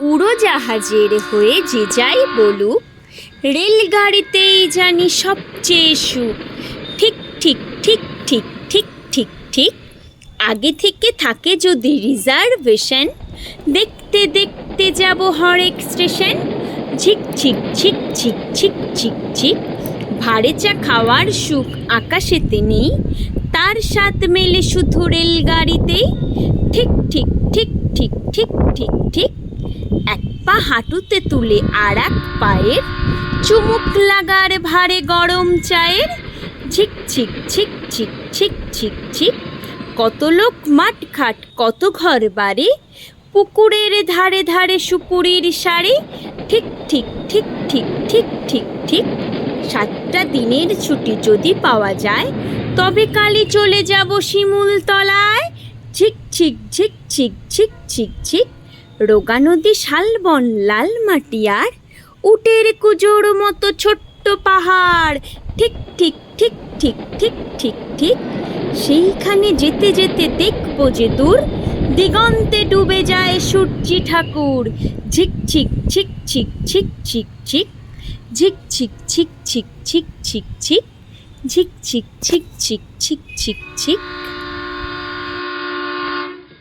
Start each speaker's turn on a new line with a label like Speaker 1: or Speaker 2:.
Speaker 1: উড়োজাহাজের হয়ে যে যাই বলুক, রেলগাড়িতেই জানি সবচেয়ে সুখ। ঠিক ঠিক ঠিক ঠিক ঠিক ঠিক ঠিক। আগে থেকে থাকে যদি রিজার্ভেশন, দেখতে দেখতে যাব হরেক স্টেশন। ঝিক ঝিক ঝিক ঝিক ঝিক ঝিক ঝিক। ভাড়ে চা খাওয়ার সুখ আকাশেতে নেই তার স্বাদ মেলে শুধু রেলগাড়িতেই ঠিক ঠিক ঠিক ঠিক ঠিক ঠিক ঠিক এক পা হাঁটুতে তুলে আর এক পায়ের চুমুক লাগার ভারে গরম চায়ের ঝিক ঝিক ঝিক ঝিক ঝিক ঝিক ঝিক কত লোক মাঠ ঘাট কত ঘর বাড়ি পুকুরের ধারে ধারে সুপুরির শাড়ি ঠিক ঠিক ঠিক ঠিক ঠিক ঠিক ঠিক সাতটা দিনের ছুটি যদি পাওয়া যায় তবে কালি চলে যাব শিমুলতলায় ঝিক ঝিক ঝিক ঝিক ঝিক ঝিক ঝিক রোগা নদী শালবন লাল মাটিয়ার উটের কুজোর মতো ছোট্ট পাহাড় ঠিক ঠিক ঠিক ঠিক ঠিক ঠিক ঠিক সেইখানে যেতে যেতে দেখব যে দূর দিগন্তে ডুবে যায় সূর্যি ঠাকুর ঝিক ঝিক ঝিক ঝিক ঝিক ঝিক ঝিক ঝিক ঝিক ঝিক ঝিক ঝিক ঝিক ঝিক ঝিক ঝিক ঝিক ঝিক ঝিক ঝিক